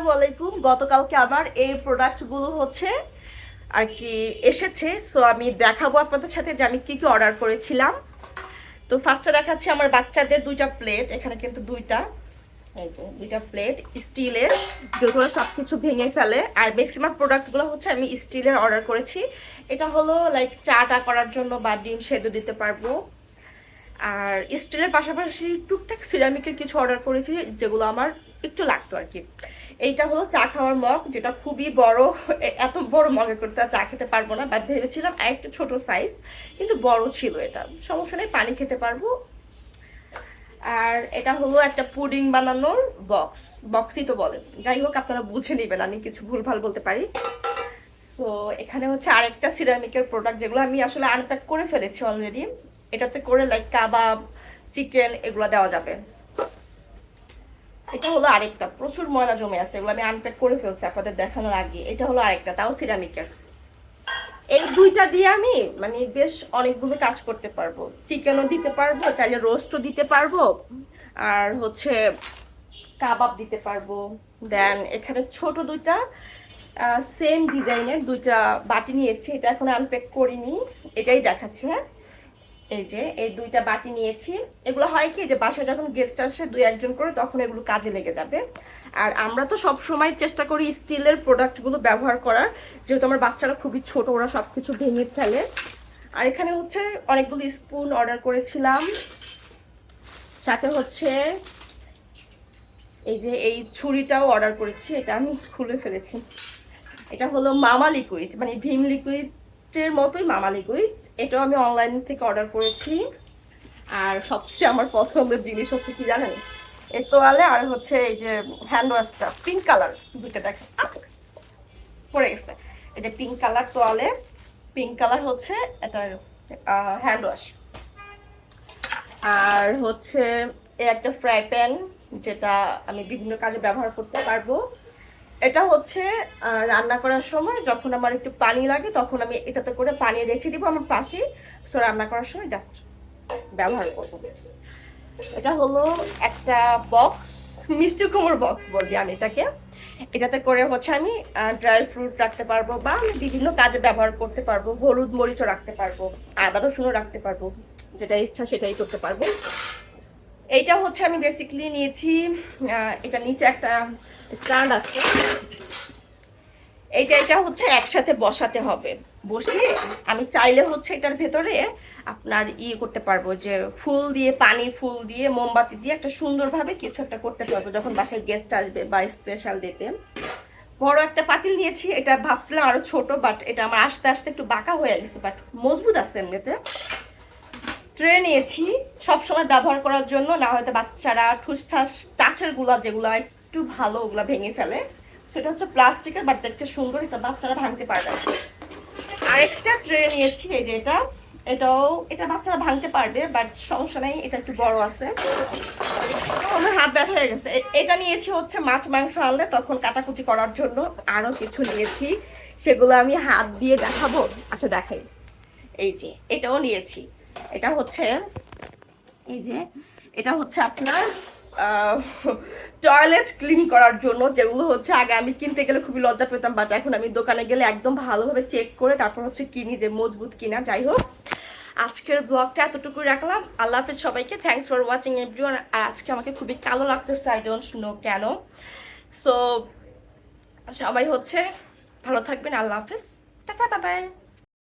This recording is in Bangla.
আসসালামু আলাইকুম। গতকালকে আমার এই প্রোডাক্টগুলো হচ্ছে আর কি এসেছে। সো আমি দেখাবো আপনাদের সাথে যে আমি কি কি অর্ডার করেছিলাম। তো ফার্স্টে দেখাচ্ছি আমার বাচ্চাদের দুইটা প্লেট এখানে কিন্তু দুইটা। এই যে দুইটা প্লেট স্টিলের যেগুলো সব কিছু ভেঙে ফেলে। আর ম্যাক্সিমাম প্রোডাক্টগুলো হচ্ছে আমি স্টিলের অর্ডার করেছি। এটা হলো লাইক চাটা করার জন্য বা ডিম সেদ্ধ দিতে পারব। আর স্টিলের পাশাপাশি টুকটাক সিরামিকের কিছু অর্ডার করেছি, যেগুলো আমার একটু লাগতো আর কি। এইটা হলো চা খাওয়ার মগ, যেটা খুবই বড়, এত বড় মগে আর চা খেতে পারব না বাট ভেবেছিলাম একটু ছোট সাইজ কিন্তু বড় ছিল এটা। সমস্যা নেই, পানি খেতে পারব। আর এটা হলো একটা পুডিং বানানোর বক্স বক্সই তো বলে। যাই হোক, আপনারা বুঝে নেবেন, আমি কিছু ভুলভাল বলতে পারি। সো এখানে হচ্ছে আরেকটা সিরামিকের প্রোডাক্ট যেগুলো আমি আসলে আনপ্যাক করে ফেলেছি অলরেডি এটাতে করে লাইক কাবাব চিকেন এগুলো দেওয়া যাবে। এটা হলো আরেকটা, প্রচুর ময়লা জমে আছে, এগুলো আমি আনপ্যাক করে ফেলছি আপনাদের দেখানোর আগে। এটা হলো আরেকটা, তাও সিরামিকের এই দুইটা দিয়ে আমি মানে বেশ অনেকগুলো কাজ করতে পারব। চিকেনও দিতে পারব, চাইলে রোস্টও দিতে পারব, আর হচ্ছে কাবাব দিতে পারব। দেন এখানে ছোট দুইটা সেম ডিজাইনের দুইটা বাটি নিয়েছি, এটা এখন আনপ্যাক করিনি, এটাই দেখাচ্ছি হ্যাঁ? এই যে, এই দুইটা বাটি নিয়েছি। এগুলো হয় কি, যে বাসায় যখন গেস্ট আসে দুই একজন করে, তখন এগুলো কাজে লেগে যাবে। আর আমরা তো সব সময় চেষ্টা করি স্টিলের প্রোডাক্টগুলো ব্যবহার করার। যেহেতু আমার বাচ্চারা খুবই ছোট, ওরা সব কিছু ভেঙে ফেলে। আর এখানে হচ্ছে অনেকগুলো স্পুন অর্ডার করেছিলাম। সাথে হচ্ছে এই যে, এই ছুরিটাও অর্ডার করেছি, এটা আমি খুলে ফেলেছি। এটা হলো মামা লিকুইড মানে ভীম লিকুইডের মতোই মামা লিকুইড। এটাও আমি অনলাইন থেকে অর্ডার করেছি। আর সবচেয়ে আমার পছন্দের জিনিস হচ্ছে কি জানেন? এই তোয়ালে আর হচ্ছে এই যে হ্যান্ড ওয়াশটা পিঙ্ক কালার দুইটা দেখেন! পড়ে গেছে। এই যে পিঙ্ক কালার তোয়ালে পিঙ্ক কালার হচ্ছে এটা হ্যান্ড ওয়াশ আর হচ্ছে এই একটা ফ্রাই প্যান যেটা আমি বিভিন্ন কাজে ব্যবহার করতে পারব। এটা হচ্ছে রান্না করার সময় যখন আমার একটু পানি লাগে তখন আমি এটাতে করে পানি রেখে দিব আমার পাশেই সো রান্না করার সময় জাস্ট ব্যবহার করব। এটা হলো একটা বক্স মিষ্টি কুমড়োর বক্স বলি আমি এটাকে। এটাতে করে হচ্ছে আমি ড্রাই ফ্রুট রাখতে পারব বা আমি বিভিন্ন কাজে ব্যবহার করতে পারব। হলুদ মরিচও রাখতে পারব, আদা রসুনও রাখতে পারব, যেটা ইচ্ছা সেটাই করতে পারব। এইটা হচ্ছে আমি বেসিক্যালি নিয়েছি এটা নিচে একটা স্ট্যান্ড আছে। এইটা এটা হচ্ছে একসাথে বসাতে হবে। বসিয়ে আমি চাইলে হচ্ছে এটার ভেতরে আপনার ইয়ে করতে পারব যে ফুল দিয়ে, পানি ফুল দিয়ে, মোমবাতি দিয়ে একটা সুন্দরভাবে কিছু একটা করতে পারব যখন বাসায় গেস্ট আসবে বা স্পেশাল ডেতে বড় একটা পাতিল নিয়েছি, এটা ভাবছিলাম আরও ছোট বাট এটা আমার আস্তে আস্তে একটু বাঁকা হয়ে গেছে বাট মজবুত আছে এমনিতে। ট্রে নিয়েছি। সবসময় ব্যবহার করার জন্য, না হয়তো বাচ্চারা ঠুসঠাস চাচেরগুলা যেগুলো একটু ভালো ওগুলা ভেঙে ফেলে। সেটা হচ্ছে প্লাস্টিকের, বাট দেখতে সুন্দর, এটা বাচ্চারা ভাঙতে পারবে। আরেকটা ট্রে নিয়েছি, এই যে এটা। এটাও, এটা বাচ্চারা ভাঙতে পারবে, বাট সমস্যা নেই, এটা একটু বড় আছে। আমার হাত ব্যথা হয়ে গেছে। এটা নিয়েছি হচ্ছে মাছ মাংস আনলে তখন কাটাকুটি করার জন্য আরও কিছু নিয়েছি। সেগুলো আমি হাত দিয়ে দেখাবো। আচ্ছা দেখাই। এই যে, এটাও নিয়েছি। এটা হচ্ছে, এই যে, এটা হচ্ছে আপনার টয়লেট ক্লিন করার জন্য, যেগুলো হচ্ছে আগে আমি কিনতে গেলে খুবই লজ্জা পেতাম বাট এখন আমি দোকানে গেলে একদম ভালোভাবে চেক করে তারপর হচ্ছে কিনি যে মজবুত কিনা, যাই হোক। আজকের ব্লগটা এতটুকু রাখলাম। আল্লাহ হাফিজ সবাইকে থ্যাংকস ফর ওয়াচিং এভরিওয়ান আর আজকে আমাকে খুবই কালো লাগতেছে আই ডোন্ট নো কেন। সো সবাই হচ্ছে ভালো থাকবেন, আল্লাহ হাফিজ। টাটা বাবাই